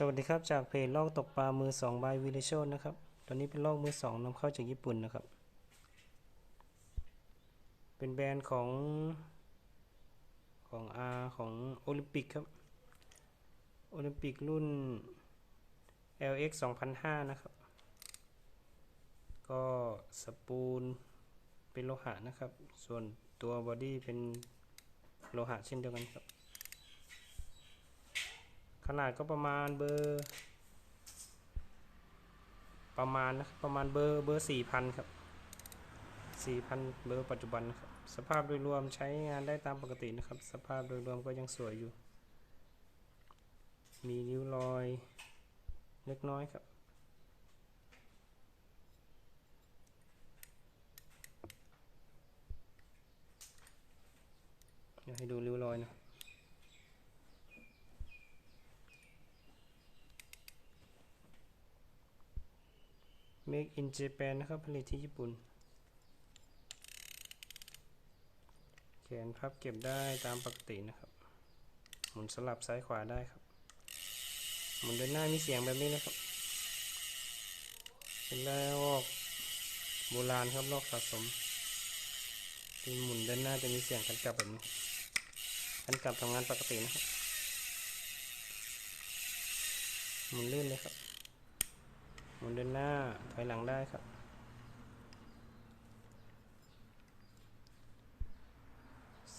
สวัสดีครับจากเพจลอกตกปลามือ2 by วิเลโชนะครับตัวนี้เป็นลอกมือ2นำเข้าจากญี่ปุ่นนะครับ เป็นแบรนด์ของของ R ของโอลิมปิกครับ โอลิมปิกรุ่น LX 2005 นะครับ ก็สปูลเป็นโลหะนะครับ ส่วนตัวบอดี้เป็นโลหะเช่นเดียวกันครับ ขนาดก็ประมาณเบอร์ ประมาณนะครับประมาณเบอร์เบอร์สี่พันครับสี่พันเบอร์ปัจจุบันครับสภาพโดยรวมใช้งานได้ตามปกตินะครับ สภาพโดยรวมก็ยังสวยอยู่ มีริ้วรอยเล็กน้อยครับเดี๋ยวให้ดูริ้วรอยนะ Make in Japan นะครับผลิตที่ญี่ปุ่นแขนพับเก็บได้ตามปกตินะครับ หมุนสลับซ้ายขวาได้ครับ หมุนเดินหน้ามีเสียงแบบนี้นะครับ เป็นลอกโบราณครับลอกสะสมที่หมุนเดินหน้าจะมีเสียงกันกลับแบบนี้กันกลับทำงานปกตินะครับ หมุนลื่นเลยครับ หมุนเดินหน้า ถอยหลังได้ครับ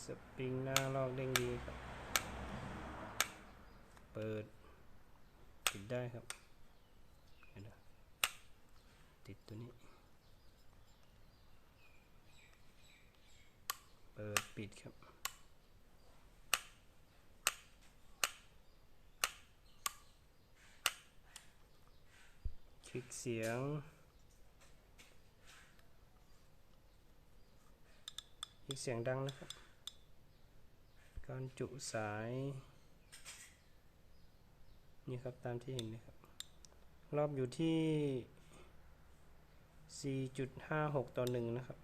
สปริงหน้าลอกเด้งดีครับ เปิด ติดได้ครับ ติดตัวนี้ เปิดปิดครับ คลิก เสียง อีกเสียงดังนะครับ การจุสาย นี่ครับตามที่เห็นนะครับ รอบอยู่ที่ 4.56 ต่อ 1 นะครับ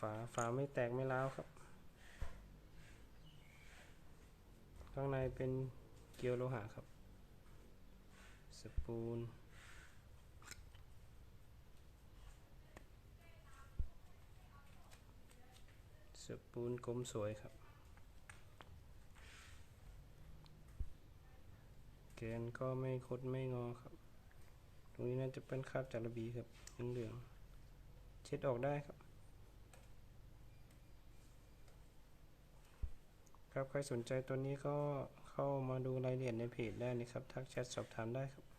ฝา ฝาไม่แตกไม่ร้าวครับ ข้างในเป็นเกลียวโลหะครับ สปูลสปูลกลมสวยครับ แกนก็ไม่คดไม่งอครับ ตรงนี้น่าจะเป็นคราบจาระบีครับเหลืองๆเช็ดออกได้ครับ ครับใครสนใจตัวนี้ก็เข้ามาดูรายละเอียดในเพจได้นะครับ ทักแชทสอบถามได้ครับ